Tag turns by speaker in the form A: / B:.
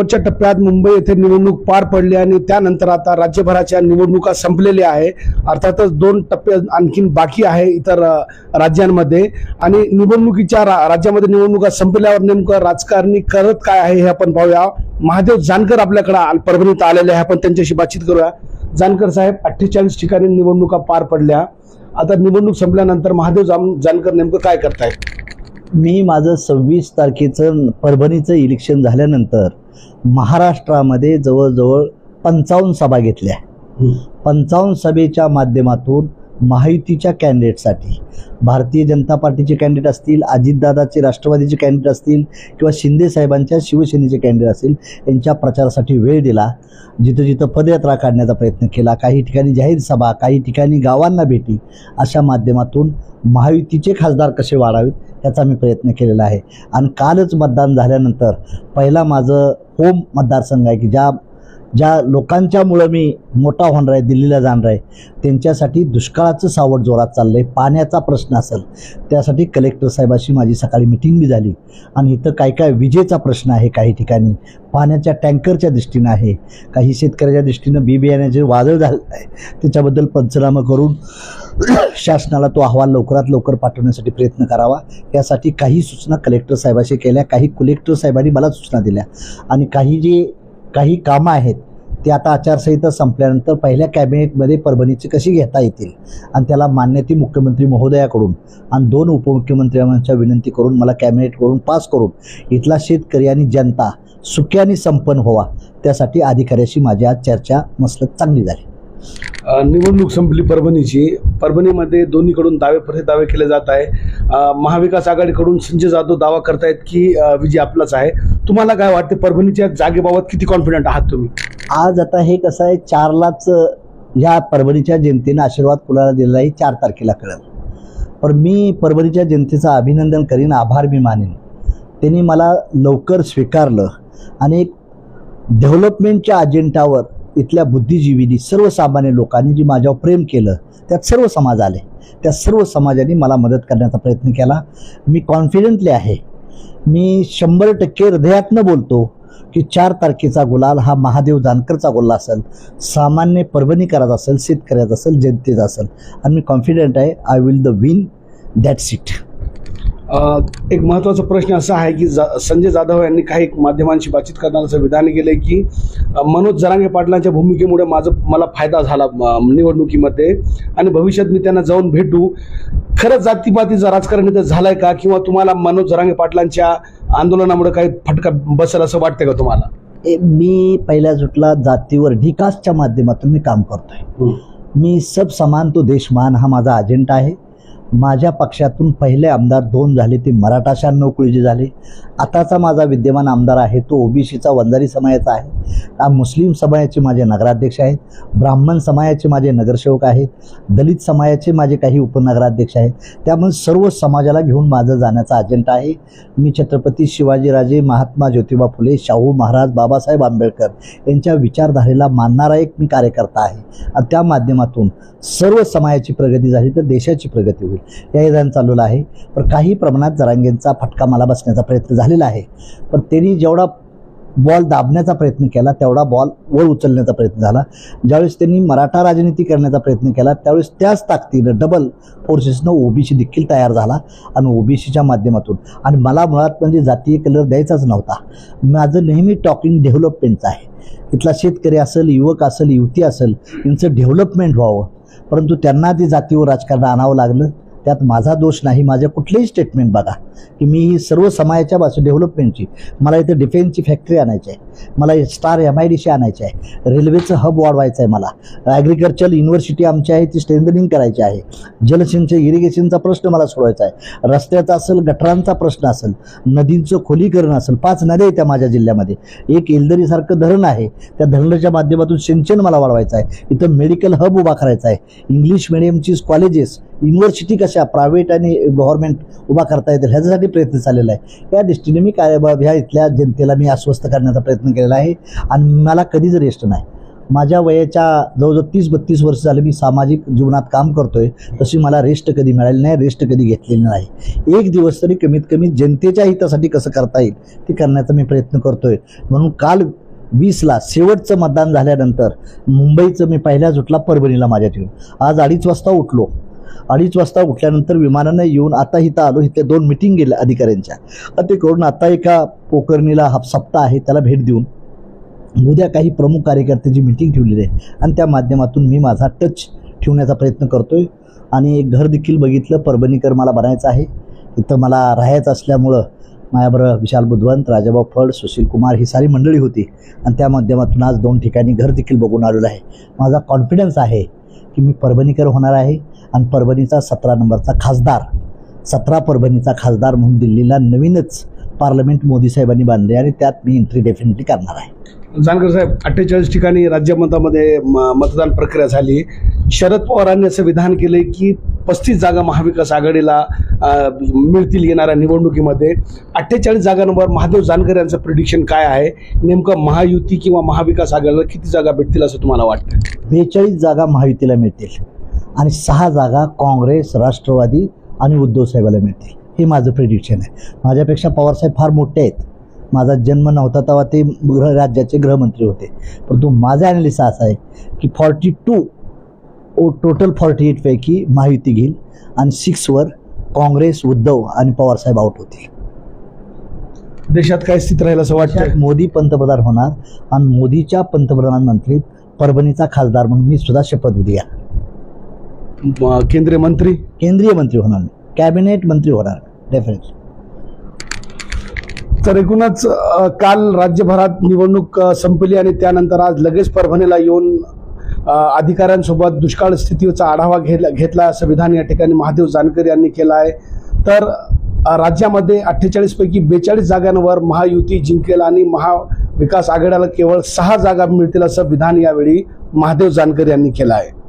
A: शेवटच्या टप्प्यात मुंबई येथे निवडणूक पार पडली आणि त्यानंतर आता राज्यभराच्या निवडणुका संपलेल्या आहे. अर्थातच दोन टप्पे आणखीन बाकी आहे इतर राज्यांमध्ये. आणि निवडणुकीच्या रा- राज्यामध्ये निवडणुका संपल्यावर नेमकं राजकारणी करत काय आहे हे आपण पाहूया. महादेव जानकर आपल्याकडे परभणीत आलेले आहे. आपण त्यांच्याशी बातचीत करूया. जानकर साहेब अठ्ठेचाळीस ठिकाणी निवडणुका पार पडल्या. आता निवडणूक संपल्यानंतर महादेव जाम जानकर नेमकं काय करतायत?
B: मी माझं सव्वीस तारखेचं परभणीचं इलेक्शन झाल्यानंतर महाराष्ट्रामध्ये जवळजवळ पंचावन्न सभा घेतल्या. पंचावन्न सभेच्या माध्यमातून महायुतीच्या कॅन्डिडेटसाठी भारतीय जनता पार्टीचे कॅन्डिडेट असतील अजितदादाचे राष्ट्रवादीचे कॅन्डिडेट असतील किंवा शिंदे साहेबांच्या शिवसेनेचे कॅन्डिडेट असतील यांच्या प्रचारासाठी वेळ दिला. जिथं जिथं पदयात्रा काढण्याचा प्रयत्न केला काही ठिकाणी जाहीर सभा काही ठिकाणी गावांना भेटी अशा माध्यमातून महायुतीचे खासदार कसे वाढावेत याचा मी प्रयत्न केलेला आहे. आणि कालच मतदान झाल्यानंतर पहिला माझं होम मतदारसंघ आहे की ज्या ज्या लोकांच्यामुळं मी मोठा होणार आहे दिल्लीला जाणार आहे त्यांच्यासाठी दुष्काळाचं सावट जोरात चाललं आहे पाण्याचा प्रश्न असेल त्यासाठी कलेक्टर साहेबाशी माझी सकाळी मिटिंग बी झाली. आणि इथं काय काय विजेचा प्रश्न आहे काही ठिकाणी पाण्याच्या टँकरच्या दृष्टीनं आहे काही शेतकऱ्याच्या दृष्टीनं बी बियाण्याचे वादळ झालं आहे त्याच्याबद्दल पंचनामा करून शासनाला तो अहवाल लवकरात लवकर पाठवण्यासाठी प्रयत्न करावा. यासाठी काही सूचना कलेक्टर साहेबाशी केल्या काही कलेक्टर साहेबांनी मला सूचना दिल्या. आणि काही जे काही कामं आहेत ते आता आचारसंहिता संपल्यानंतर पहिल्या कॅबिनेटमध्ये परभणीची कशी घेता येतील? आणि त्याला मान्यते मुख्यमंत्री महोदयाकडून आणि दोन उपमुख्यमंत्र्यांच्या विनंती करून मला कॅबिनेट करून पास करून इथला शेतकरी आणि जनता सुख्याने संपन्न व्हावा त्यासाठी अधिकाऱ्याशी माझी आज चर्चा मसलत चांगली झाली.
A: निवडणूक संपली परभणीची. परभणीमध्ये दोन्हीकडून दावे प्रति दावे केले जात आहे. महाविकास आघाडीकडून संजय जाधव दावा करतायत की विजय आपलाच आहे. तुम्हाला काय वाटते परभणीच्या जागेबाबत किती कॉन्फिडंट आहात तुम्ही?
B: आज आता हे कसं आहे चारलाच या परभणीच्या जनतेनं आशीर्वाद कुणाला दिलेला आहे चार तारखेला कळेल. पण मी परभणीच्या जनतेचं अभिनंदन करीन आभार मी मानेन. त्यांनी मला लवकर स्वीकारलं आणि एक डेव्हलपमेंटच्या अजेंडावर इथल्या बुद्धिजीवींनी सर्वसामान्य लोकांनी जी माझ्यावर प्रेम केलं त्यात सर्व समाज आले. त्या सर्व समाजाने मला मदत करण्याचा प्रयत्न केला. मी कॉन्फिडेंटली आहे. मी शंभर टक्के हृदयातनं बोलतो की चार तारखेचा गुलाल हा महादेव जानकरचा गुल्ला असेल सामान्य परभणीकराचा असेल शेतकऱ्याचा असेल जनतेचा असेल. आणि मी कॉन्फिडेंट आहे I will the win that seat
A: एक महत्त्वाचा प्रश्न असा आहे की जा संजय जाधव यांनी काही माध्यमांशी बातचीत करताना असं विधान केलं की मनोज जरांगे पाटलांच्या भूमिकेमुळे माझं मला फायदा झाला निवडणुकीमध्ये. आणि भविष्यात मी त्यांना जाऊन भेटू. खरंच जातीपातीचं राजकारण इथं झालंय का? किंवा तुम्हाला मनोज जरांगे पाटलांच्या आंदोलनामुळे काही फटका बसेल असं वाटतंय का तुम्हाला?
B: मी पहिल्या जुटला जातीवर ढिकासच्या माध्यमातून मी काम करतोय. मी सब समान तो देशमान हा माझा अजेंडा आहे. माझ्या पक्षातून पहिले आमदार दोन झाले ते मराठा शहाण्णव झाले. आताचा माझा विद्यमान आमदार आहे तो ओबीसीचा वंजारी समाजाचा आहे. मुस्लिम समाजाचे माझे नगराध्यक्ष आहेत. ब्राह्मण समाजाचे माझे नगरसेवक आहेत. दलित समाजाचे माझे काही उपनगराध्यक्ष आहेत. त्यामुळे सर्व समाजाला घेऊन माझं जाण्याचा अजेंडा आहे. मी छत्रपती शिवाजीराजे महात्मा ज्योतिबा फुले शाहू महाराज बाबासाहेब आंबेडकर यांच्या विचारधारेला मानणारा एक मी कार्यकर्ता आहे. आणि त्या माध्यमातून सर्व समाजाची प्रगती झाली तर देशाची प्रगती होईल. या विधान चाललेलं आहे. पण काही प्रमाणात जरांगेंचा फटका मला बसण्याचा प्रयत्न झालेला आहे. पण त्यांनी जेवढा बॉल दाबण्याचा प्रयत्न केला तेवढा बॉल वर उचलण्याचा प्रयत्न झाला. ज्यावेळेस त्यांनी मराठा राजनीती करण्याचा प्रयत्न केला त्यावेळेस त्याच ताकदीनं डबल फोर्सेसनं ओबीसी देखील तयार झाला आणि ओबीसीच्या माध्यमातून. आणि मला मुळात म्हणजे जातीय कलर द्यायचाच नव्हता. माझं नेहमी टॉकिंग डेव्हलपमेंटचं आहे. इथला शेतकरी असेल युवक असेल युवती असेल यांचं डेव्हलपमेंट व्हावं. परंतु त्यांना ते जातीवर राजकारण आणावं लागलं. त्यात माझा दोष नाही माझ्या कुठलेही स्टेटमेंट बघा. की मी ही सर्व समाजाच्या बाजू डेव्हलपमेंटची मला इथं डिफेन्सची फॅक्टरी आणायची आहे मला star M I D C आणायची आहे रेल्वेचं हब वाढवायचं आहे मला. ॲग्रिकल्चर युनिव्हर्सिटी आमची आहे ती स्ट्रेंथनिंग करायची आहे. जलसिंचन इरिगेशनचा प्रश्न मला सोडवायचा आहे. रस्त्याचा असेल गटरांचा प्रश्न असेल नदींचं खोलीकरण असेल पाच नद्या आहेत त्या माझ्या जिल्ह्यामध्ये. एक एलदरीसारखं धरण आहे त्या धरणाच्या माध्यमातून सिंचन मला वाढवायचं आहे. इथं मेडिकल हब उभा करायचा आहे. इंग्लिश मिडियमची कॉलेजेस युनिव्हर्सिटी कशा प्रायव्हेट आणि गव्हर्नमेंट उभा करता येतील ह्याच्यासाठी प्रयत्न चाललेला आहे. या दृष्टीने मी काय ह्या इथल्या जनतेला मी अस्वस्थ करण्याचा प्रयत्न केलेला आहे आणि मला कधीच रेस्ट नाही. माझ्या वयाच्या जवळजवळ तीस बत्तीस वर्ष झाले मी सामाजिक जीवनात काम करतोय तशी मला रेस्ट कधी मिळाली नाही रेस्ट कधी घेतलेली नाही. एक दिवस तरी कमीत कमी जनतेच्या हितासाठी कसं करता येईल ते करण्याचा मी प्रयत्न करतोय. म्हणून काल वीसला शेवटचं मतदान झाल्यानंतर मुंबईचं मी पहिल्या उठला परभणीला माझ्या ठेवून आज अडीच वाजता उठलो. अडीच वाजता उठल्यानंतर विमानानं येऊन आता इथं आलो. इथे दोन मिटिंग गेल्या अधिकाऱ्यांच्या. ते करून आता एका पोकर्णीला हा सप्ताह आहे त्याला भेट देऊन उद्या काही प्रमुख कार्यकर्त्याची मिटिंग ठेवलेली आहे. आणि त्या माध्यमातून मी माझा टच ठेवण्याचा प्रयत्न करतोय. आणि एक घर देखील बघितलं परभणीकर मला बनायचं आहे. इथं मला राहायचं असल्यामुळं माझ्याबरोबर विशाल बुधवंत राजाभाऊ फड सुशील कुमार ही सारी मंडळी होती. आणि त्या माध्यमातून आज दोन ठिकाणी घर देखील बघून आलेलो आहे. माझा कॉन्फिडन्स आहे की मी परभणीकर होणार आहे. आणि परभणीचा सतरा नंबरचा खासदार. सतरा परभणीचा खासदार म्हणून दिल्लीला नवीनच पार्लमेंट मोदी साहेबांनी बांधले आणि त्यात मी एंट्री डेफिनेटली करणार आहे.
A: जानकर साहेब अठ्ठेचाळीस ठिकाणी राज्यमतामध्ये म- मतदान प्रक्रिया झाली. शरद पवारांनी असं विधान केले की पस्तीस जागा महाविकास आघाडीला मिळतील येणाऱ्या निवडणुकीमध्ये. अठ्ठेचाळीस जागांवर महादेव जानकर यांचं प्रिडिक्शन काय आहे? नेमकं महायुती किंवा महाविकास आघाडीला किती जागा भेटतील असं तुम्हाला वाटतं?
B: बेचाळीस जागा महायुतीला मिळतील. आणि सहा जागा काँग्रेस राष्ट्रवादी आणि उद्धव साहेबाला मिळतील. हे माझं प्रिडिक्शन आहे. माझ्यापेक्षा पवारसाहेब फार मोठे आहेत. माझा जन्म नव्हता तेव्हा ते गृह राज्याचे गृहमंत्री होते. परंतु माझं ॲनालिसिस असं आहे की forty two of total forty एटपैकी Mahayuti घेईल आणि सिक्सवर काँग्रेस उद्धव आणि पवारसाहेब आउट होतील.
A: देशात काय स्थिती राहील असं वाटतं
B: मोदी पंतप्रधान होणार आणि मोदीच्या पंतप्रधानमंत्रीत परभणीचा खासदार म्हणून मी सुद्धा शपथविधी घ्या
A: म- केंद्रीय मंत्री?
B: केंद्रीय मंत्री होणार मी कॅबिनेट मंत्री होणार डेफिनेटली
A: तर एकूणच अ, काल राज्यभरात निवडणूक अ, संपली आणि त्यानंतर आज लगेच परभणीला येऊन अ, अधिकाऱ्यांसोबत दुष्काळ स्थितीचा आढावा घेतला घेतला असं विधान या ठिकाणी महादेव जानकर यांनी केलं आहे. तर अ, राज्यामध्ये अठ्ठेचाळीस पैकी बेचाळीस जागांवर महायुती जिंकेल आणि महाविकास आघाड्याला केवळ सहा जागा मिळतील असं विधान यावेळी महादेव जानकर यांनी केलं आहे.